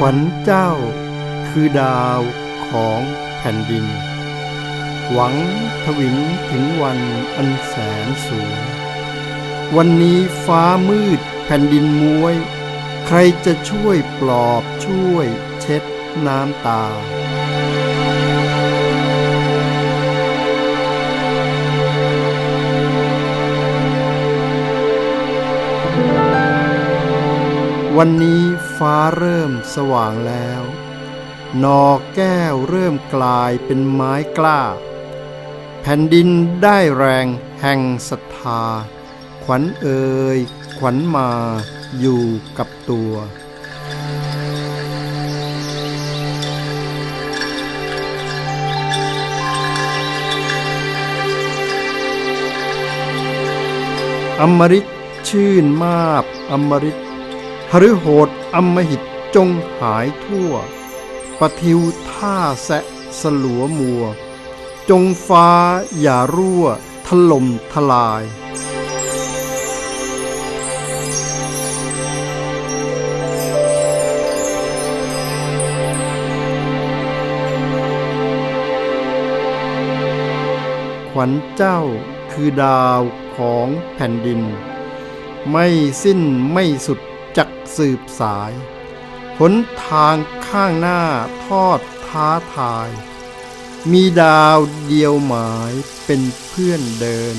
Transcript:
ขวัญเจ้า คือดาวของแผ่นดิน หวังทวินถึงวันอันแสนสูง วันนี้ฟ้ามืดแผ่นดินม้วย ใครจะช่วยปลอบช่วยเช็ดน้ำตาวันนี้ ฟ้าเริ่มสว่างแล้วนอแก้วเริ่มกลายเป็นไม้กล้า แผ่นดินได้แรงแห่งศรัทธา ขวัญเอ่ยขวัญมาอยู่กับตัว อมฤตชื่นมาบอมฤตหฤโหด อมหิตจงหายทั่ว ปทิวท่าแสะสลัวมัว จงฟ้าอย่ารั่ว ถล่มทลาย ขวัญเจ้าคือดาวของแผ่นดิน ไม่สิ้นไม่สุด จักสืบสาย หนทางข้างหน้าทอดท้าทาย มีดาวเดียวหมายเป็นเพื่อนเดิน